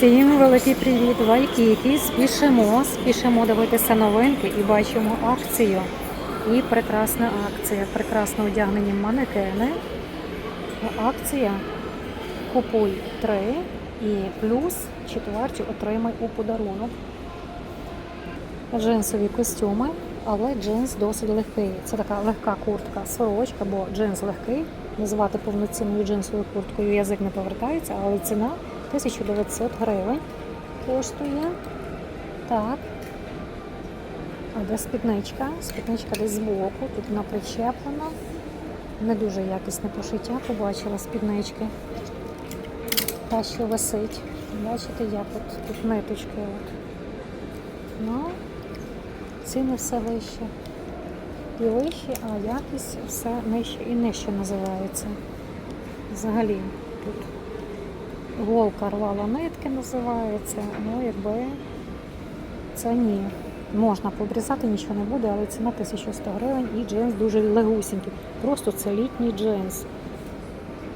Всім великий привіт, Вайкікі. Спішимо, спішимо дивитися новинки і бачимо акцію. І прекрасна акція, прекрасно одягнені манекени. Акція Купуй три і плюс четверті отримай у подарунок. Джинсові костюми, але джинс досить легкий. Це така легка куртка, сорочка, бо джинс легкий. Називати повноцінною джинсовою курткою язик не повертається, але ціна 1900 гривень коштує. Так. А де спідничка? Спідничка десь збоку, тут вона причеплена. Не дуже якісне пошиття, побачила спіднички. Та, що висить. Бачите, як от тут ниточки. От. Ну, ціни все вище. І вище, а якість все нижче і нижче називається. Взагалі тут голка рвала нитки називається. Ну, якби це ні. Можна пообрізати, нічого не буде, але ціна 1100 гривень і джинс дуже легусінький. Просто це літній джинс.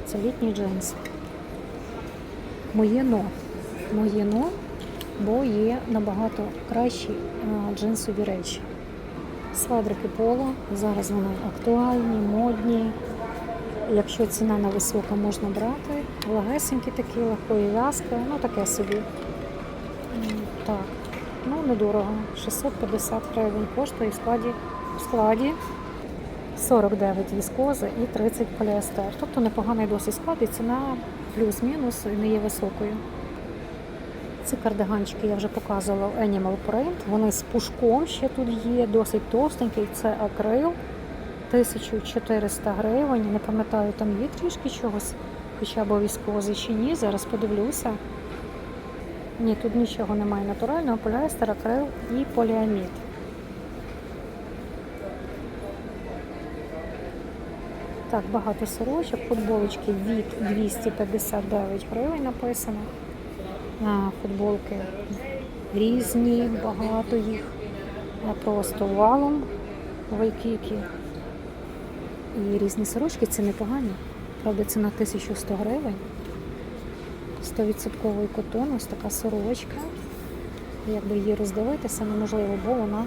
Це літній джинс. Моє но. Моє но, бо є набагато кращі а, джинсові речі. Свадрики поло, зараз вони актуальні, модні. Якщо ціна не висока, можна брати. Легесенькі такі, легкої в'язки, ну таке собі. Так, ну недорого. 650 гривень коштує в складі, в складі 49 віскоза і 30 поліестер. Тобто непоганий досить склад і ціна плюс-мінус не є високою. Ці кардиганчики я вже показувала в Animal Print. Вони з пушком ще тут є, досить товстенький. Це акрил. 1400 гривень. Не пам'ятаю, там є трішки чогось, хоча б військози чи ні. Зараз подивлюся. Ні, тут нічого немає натурального, поліестер, акрил і поліамід. Так, багато сорочок, футболочки від 259 гривень написано. А, футболки різні, багато їх. А Просто валом вайкікі. І різні сорочки це непогані. Правда, ціна 1100 гривень. 100% котон, ось така сорочка. Якби її роздивитися неможливо, бо вона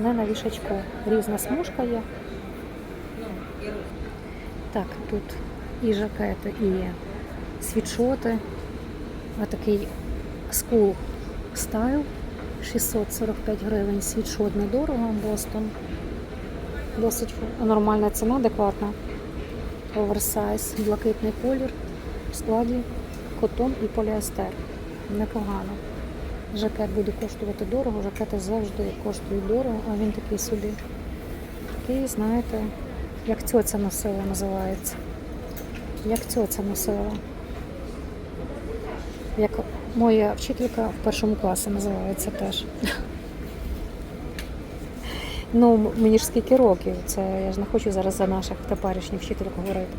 не на вішачку. Різна смужка є. Так, тут і жакети, і світшоти. Отакий school стайл. 645 гривень світшот недорого, Бостон. Досить нормальна ціна, адекватна. Оверсайз, блакитний колір в складі котон і поліестер. Непогано. Жакет буде коштувати дорого, жакети завжди коштують дорого, а він такий собі. Такий, знаєте, як цьоця носила називається. Як цьоця носила. Як моя вчителька в першому класі називається теж. Ну, мені ж скільки років, це я ж не хочу зараз за наших теперішніх вчителів говорити.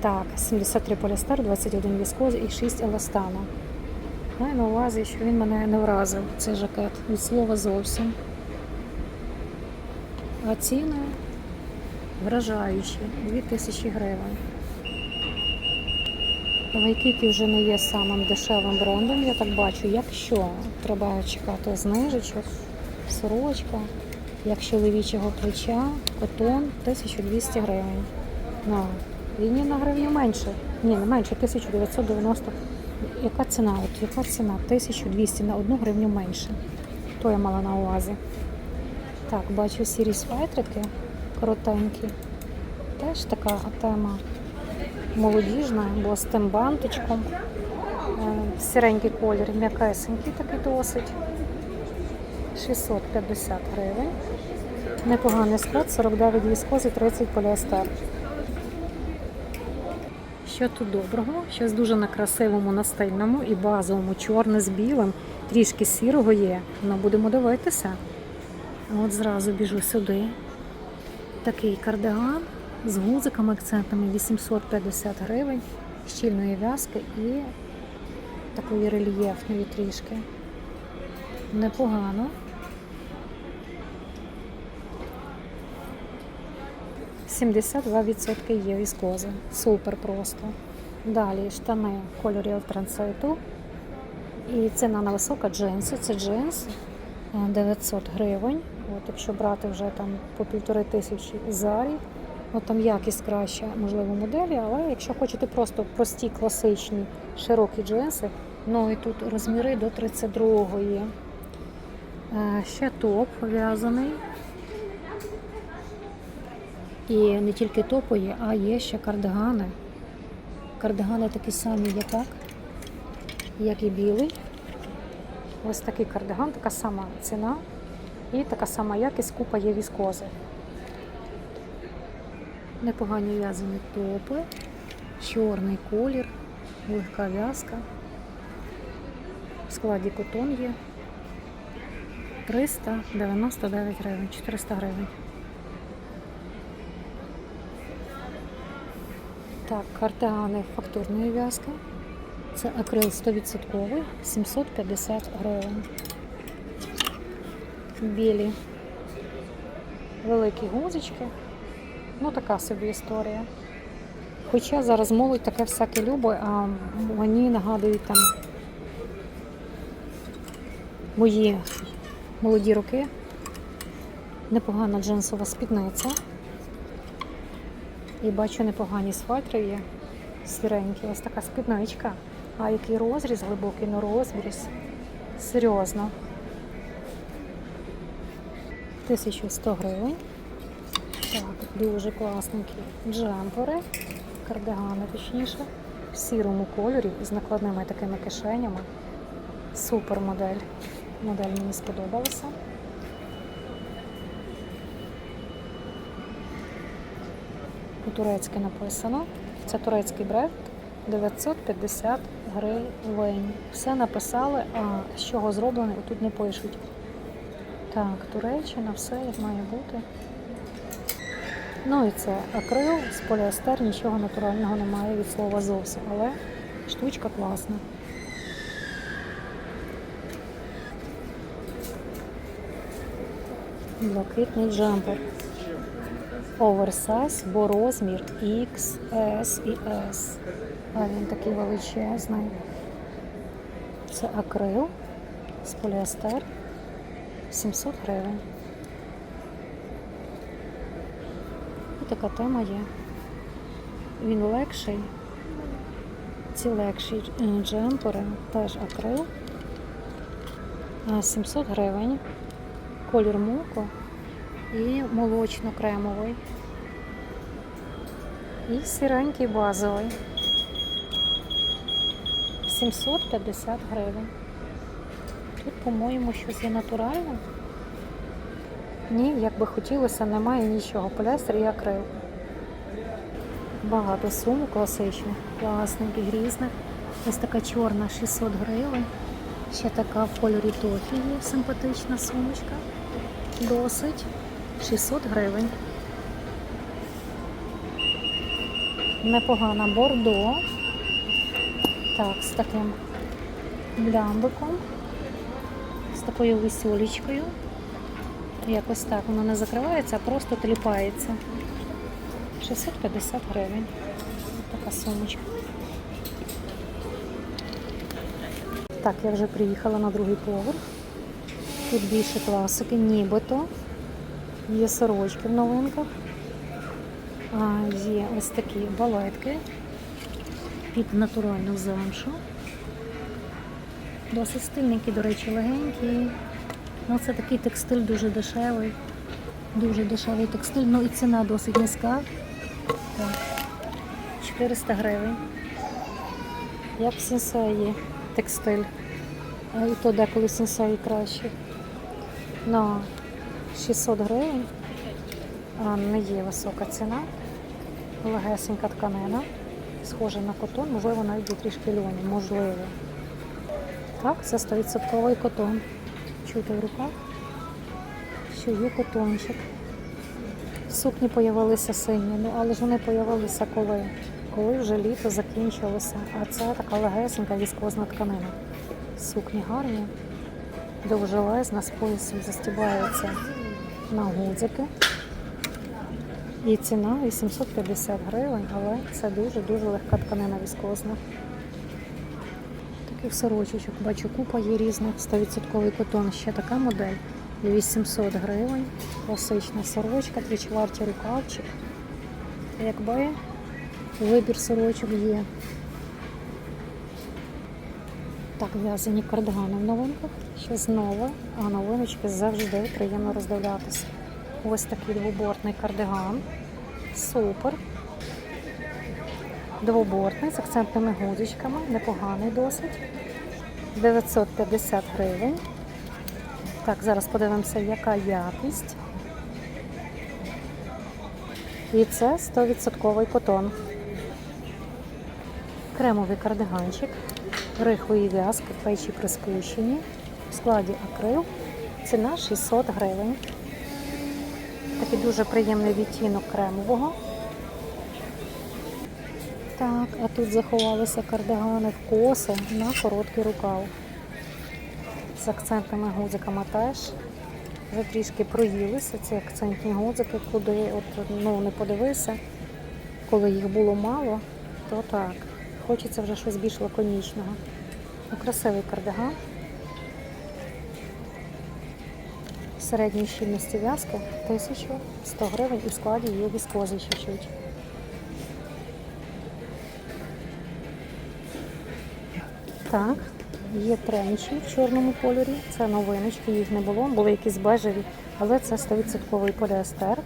Так, 73 полістер, 21 віскоз і 6 еластану. Маю на увазі, що він мене не вразив, цей жакет, від слова зовсім. А ціни вражаючі, 2000 гривень. Вайкікі вже не є самим дешевим брендом, я так бачу. Якщо треба чекати знижечок, сорочка, як чоловічого плеча, котон 1200 гривень. Ну, і на гривню менше. Ні, не менше, 1990. Яка ціна? От яка ціна? 1200 на одну гривню менше. То я мала на увазі. Так, бачу сірі свайтрики коротенькі. Теж така тема молодіжна, бо з тим бантичком. Е, Сіренький колір, м'якесенький такий досить. 650 гривень. Непоганий склад, 49 віскози, 30 поліестер. Що тут доброго? Щось дуже на красивому, на стильному і базовому, чорне з білим, трішки сірого є. Ну, будемо дивитися. От зразу біжу сюди. Такий кардиган з гузиками акцентами 850 гривень, щільної в'язки і такої рельєфної трішки. Непогано. 72% є віскози. Супер просто. Далі штани в кольорі алтранситу. І ціна на висока джинси. Це джинс е, 900 гривень. От якщо брати вже там по півтори тисячі зарі, от там якість краща, можливо, моделі, але якщо хочете просто прості, класичні, широкі джинси, ну і тут розміри до 32 є. Е, Ще топ в'язаний. І не тільки топи є, а є ще кардигани. Кардигани такі самі, як так, як і білий. Ось такий кардиган, така сама ціна і така сама якість, купа є віскози. Непогані в'язані топи, чорний колір, легка в'язка. В складі котон є. 399 гривень, 400 гривень. Так, кардигани фактурної в'язки. Це акрил 100%, 750 гривень. Білі великі гузочки. Ну, така собі історія. Хоча зараз молодь таке всяке любить, а мені нагадують там мої молоді роки. Непогана джинсова спідниця. І бачу непогані сфальтри є. Сіренькі. Ось така спідничка. А який розріз глибокий, ну розріз. Серйозно. 1100 гривень. Так, дуже класненькі джемпери, кардигани точніше, в сірому кольорі з накладними такими кишенями. Супер модель. Модель мені сподобалася. По-турецьки написано. Це турецький бренд 950 гривень. Все написали, а з чого зроблений, тут не пишуть. Так, Туреччина, все як має бути. Ну і це акрил з поліестер, нічого натурального немає від слова зовсім, але штучка класна. Блакитний джемпер. Оверсайз, бо розмір X, S і S. А він такий величезний. Це акрил з поліестер 700 гривень. І така тема є. Він легший. Ці легші е, джемпери, теж акрил. 700 гривень. Колір муку і молочно-кремовий. І сіренький базовий. 750 гривень. Тут, по-моєму, щось є натуральне. Ні, як би хотілося, немає нічого. Поліестер і акрил. Багато сумок класичних, класненьких, різних. Ось така чорна 600 гривень. Ще така в кольорі тофі є симпатична сумочка. Досить. 600 гривень. Непогана бордо. Так, з таким блямбиком, з такою висюлечкою. Якось так воно не закривається, а просто теліпається. 650 гривень. Така сумочка. Так, я вже приїхала на другий поверх. Тут більше класики, нібито. Є сорочки в новинках. Є ось такі балетки під натуральну замшу. Досить стильненькі, до речі, легенькі. Ну, це такий текстиль дуже дешевий. Дуже дешевий текстиль, ну і ціна досить низька. Так. 400 гривень. Як в сінсеї текстиль. А І то деколи в сінсеї краще. На 600 гривень. Не є висока ціна. Легесенька тканина. Схожа на котон, можливо, навіть є трішки льоні, можливо. Так, це 100% котон. Чути в руках, що є котончик. Сукні появилися сині, ну але ж вони появилися коли? Коли вже літо закінчилося. А це така легесенька віскозна тканина. Сукні гарні, довжелезна, з поясом застібається на гудзики. І ціна 850 гривень, але це дуже-дуже легка тканина віскозна. сорочків, сорочечок. Бачу, купа є різних, 100% котон. Ще така модель. 800 гривень. Класична сорочка, тричварті рукавчик. Якби вибір сорочок є. Так, в'язані кардигани в новинках. Щось нове, а новиночки завжди приємно роздивлятися. Ось такий двобортний кардиган. Супер. Двобортний з акцентними гудзичками. Непоганий досить. 950 гривень. Так, зараз подивимося, яка якість. І це 100% котон. Кремовий кардиганчик, рихлої в'язки, печі приспущені, в складі акрил. Ціна 600 гривень. Такий дуже приємний відтінок кремового. Так, а тут заховалися кардигани в коси на короткий рукав. З акцентними гудзиками теж. Вже трішки проїлися ці акцентні гудзики, куди от, ну, не подивися. Коли їх було мало, то так. Хочеться вже щось більш лаконічного. Ну, красивий кардиган. Середньої щільності в'язки 1100 гривень і складі є віскози чуть-чуть. Так, є тренчі в чорному кольорі. Це новиночки, їх не було, були якісь бежеві, але це 100% поліестер.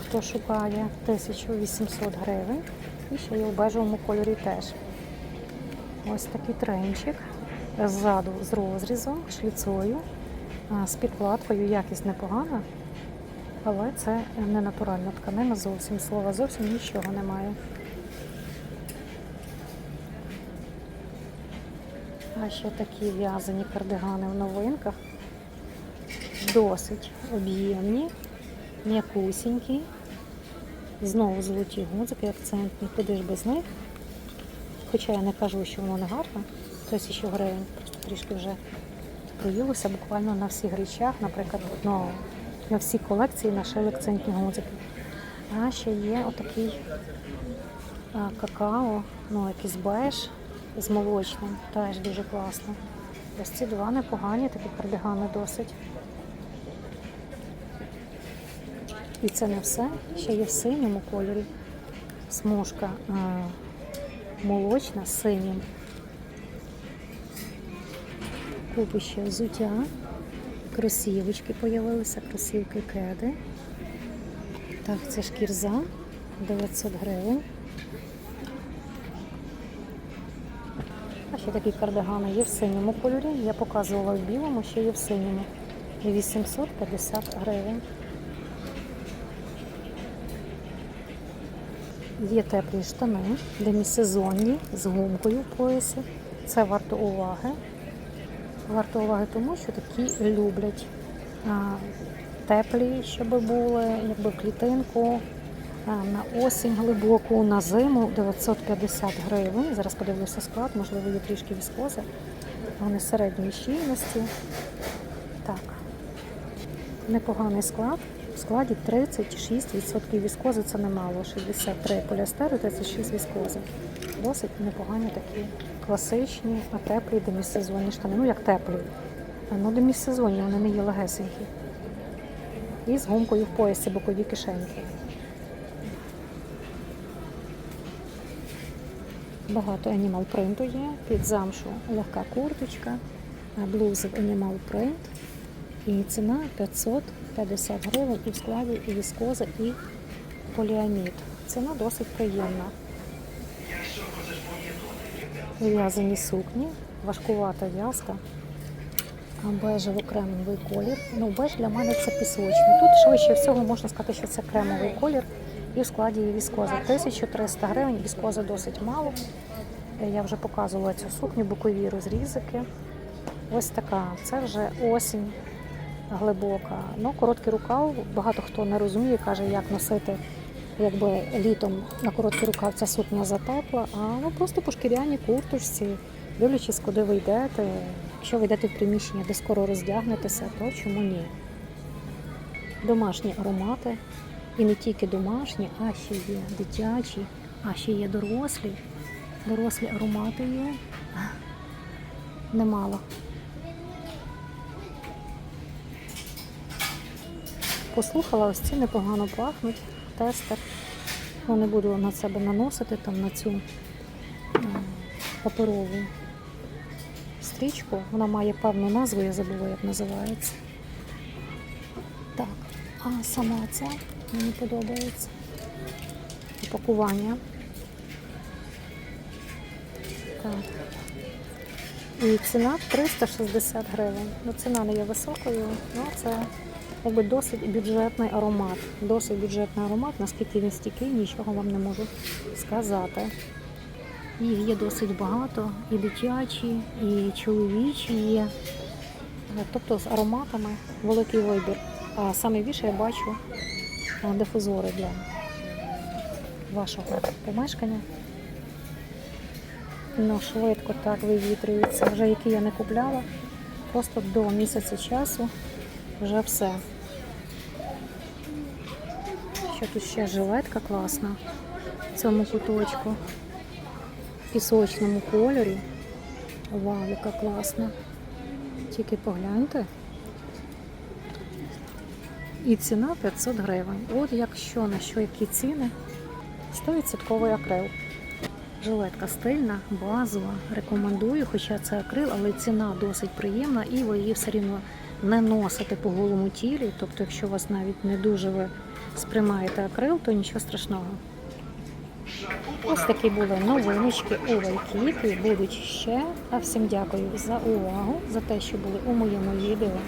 Хто шукає 1800 гривень. І ще є в бежевому кольорі теж. Ось такий тренчик. Ззаду з розрізом, шліцою, з підкладкою. Якість непогана, але це не натуральна тканина зовсім. Слова зовсім нічого немає. А ще такі в'язані кардигани в новинках. Досить об'ємні, м'якусінькі. Знову золоті гудзики акцентні. Куди ж без них? Хоча я не кажу, що воно не гарно. Тисячу гривень. Просто трішки вже проїлося буквально на всіх речах. Наприклад, ну, на всі колекції нашили акцентні гудзики. А ще є отакий а, какао, ну якийсь беж з молочним. Теж дуже класно. Ось ці два непогані, такі кардигани досить. І це не все. Ще є в синьому кольорі. Смужка а, молочна з синім. Купи ще взуття. Кросівочки появилися, кросівки кеди. Так, це шкірза 900 гривень. А ще такі кардигани є в синьому кольорі. Я показувала в білому, ще є в синьому. 850 гривень. Є теплі штани, демісезонні з гумкою в поясі. Це варто уваги. Варто уваги тому, що такі люблять а, теплі, щоб були, якби в клітинку. На осінь глибоку, на зиму 950 гривень. Зараз подивлюся склад, можливо, є трішки віскози. Вони середньої щільності. Так, непоганий склад. В складі 36% віскози, це немало. 63 поліестеру, 36 віскози. Досить непогані такі класичні, а теплі демісезонні штани. Ну як теплі. Ну, демісезонні, вони не є легесенькі. І з гумкою в поясі бокові кишеньки. Багато Animal принту є. Під замшу легка курточка, блузи в Animal Print. І ціна 550 гривень і в складі і віскоза, і поліамід. Ціна досить приємна. В'язані сукні, важкувата в'язка, а бежево-кремовий колір. Ну, беж для мене це пісочний. Тут швидше всього можна сказати, що це кремовий колір. І в складі є віскоза. 1300 гривень, віскоза досить мало. Я вже показувала цю сукню, бокові розрізики. Ось така. Це вже осінь глибока. Ну, короткий рукав. Багато хто не розуміє, каже, як носити якби літом на короткий рукав ця сукня затепла, а ну просто по шкіряній курточці, дивлячись, куди ви йдете. Якщо ви йдете в приміщення, де скоро роздягнетеся, то чому ні? Домашні аромати. І не тільки домашні, а ще є дитячі, а ще є дорослі. Дорослі аромати є. немало. Послухала, ось ці непогано пахнуть. Тестер. Ну, не буду на себе наносити там на цю паперову стрічку. Вона має певну назву, я забула, як називається. Так, а сама ця мені подобається. Упакування. Так. І ціна 360 гривень. Ну, ціна не є високою, але це якби досить бюджетний аромат. Досить бюджетний аромат, наскільки він стійкий, нічого вам не можу сказати. Їх є досить багато, і дитячі, і чоловічі є. Тобто з ароматами великий вибір. А саме я бачу дифузори для вашого помешкання. Ну, швидко так вивітрюється. Вже які я не купляла. Просто до місяця часу вже все. Що тут ще жилетка класна в цьому куточку. В пісочному кольорі. Вау, яка класна. Тільки погляньте. І ціна 500 гривень. От якщо на що які ціни, 100% акрил. Жилетка стильна, базова. Рекомендую, хоча це акрил, але ціна досить приємна і ви її все рівно не носите по голому тілі. Тобто, якщо вас навіть не дуже ви сприймаєте акрил, то нічого страшного. Ось такі були новиночки у Вайкіпі. Будуть ще. А всім дякую за увагу, за те, що були у моєму відео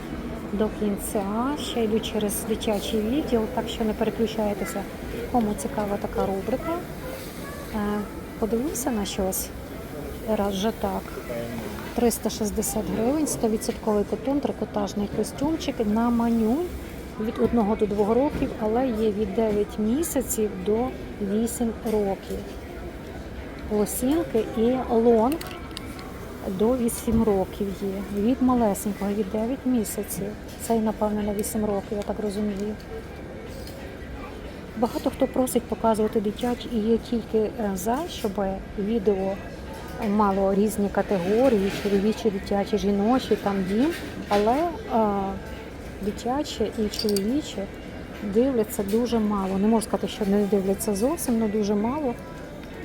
до кінця. Ще йду через дитячий відділ, так що не переключайтеся, кому цікава така рубрика. Е, Подивлюся на щось. Раз вже так. 360 гривень, 100% котон, трикотажний костюмчик на маню від 1 до 2 років, але є від 9 місяців до 8 років. Лосінки і лонг до 8 років є. Від малесенького, від 9 місяців. Цей, напевно, на 8 років, я так розумію. Багато хто просить показувати дитячі і є тільки е, за, щоб відео мало різні категорії, чоловічі, дитячі, жіночі, там дім, але а, дитяче і чоловіче дивляться дуже мало. Не можу сказати, що не дивляться зовсім, але дуже мало.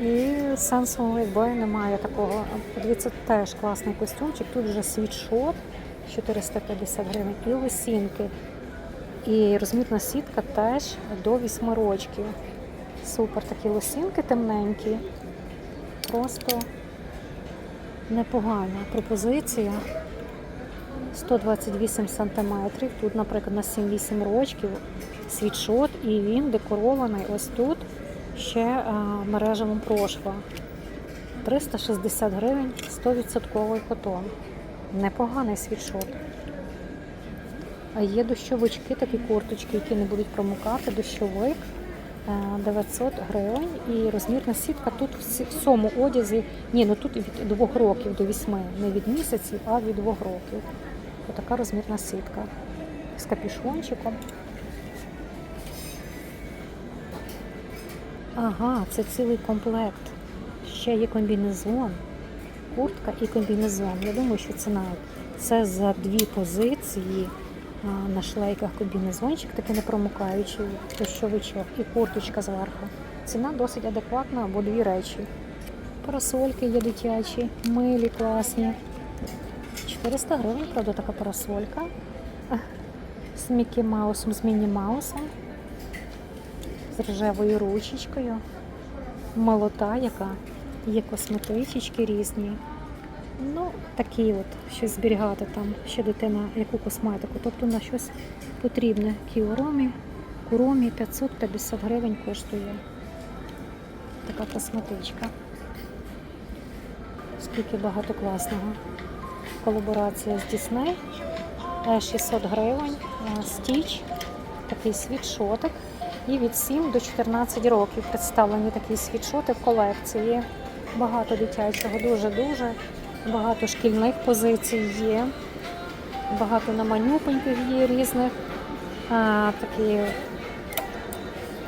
І сенсу якби немає такого. Подивіться, теж класний костюмчик. Тут вже світшот 450 гривень і лосінки. І розмірна сітка теж до 8 рочків. Супер такі лосінки темненькі. Просто непогана пропозиція. 128 сантиметрів. Тут, наприклад, на 7-8 рочків світшот, і він декорований ось тут ще мережевим прошва. 360 гривень, 100% котон. Непоганий світшот. А є дощовички, такі курточки, які не будуть промокати, дощовик е, 900 гривень. І розмірна сітка тут в цьому одязі, ні, ну тут від 2 років до 8, не від місяців, а від 2 років. Отака розмірна сітка з капюшончиком. Ага, це цілий комплект. Ще є комбінезон, куртка і комбінезон. Я думаю, що ціна це за дві позиції на шлейках комбінезончик, такий непромокаючий дощовичок і курточка зверху. Ціна досить адекватна, або дві речі. Парасольки є дитячі, милі, класні. 400 гривень, правда, така парасолька. З Мікі Маусом, з Міні Маусом. З рожевою ручечкою. Молота, яка є косметички різні. Ну, такі от, щось зберігати там, ще дитина, яку косметику. Тобто на щось потрібне. Кіоромі, куромі 550 гривень коштує. Така косметичка. Скільки багато класного. Колаборація з Disney. Е, 600 гривень. Е, Стіч, такий світшотик. І від 7 до 14 років представлені такі світшоти в колекції. Багато дитячого, дуже-дуже. Багато шкільних позицій є. Багато на манюпеньких є різних. А, такі,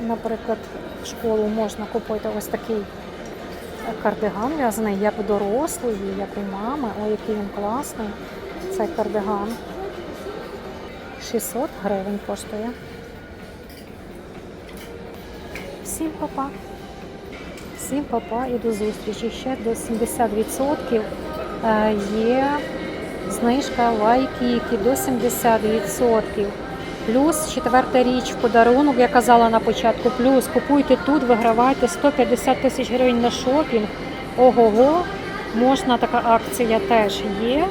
наприклад, в школу можна купити ось такий кардиган в'язаний як у дорослої, як у мами. Ой, який він класний. Цей кардиган. 600 гривень коштує. Всім папа. Всім папа і до зустрічі. Ще до 70% е, є знижка лайкіки до 70%. Плюс четверта річ в подарунок, я казала на початку. Плюс купуйте тут, вигравайте 150 тисяч гривень на шопінг. Ого-го, можна така акція теж є.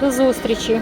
До зустрічі!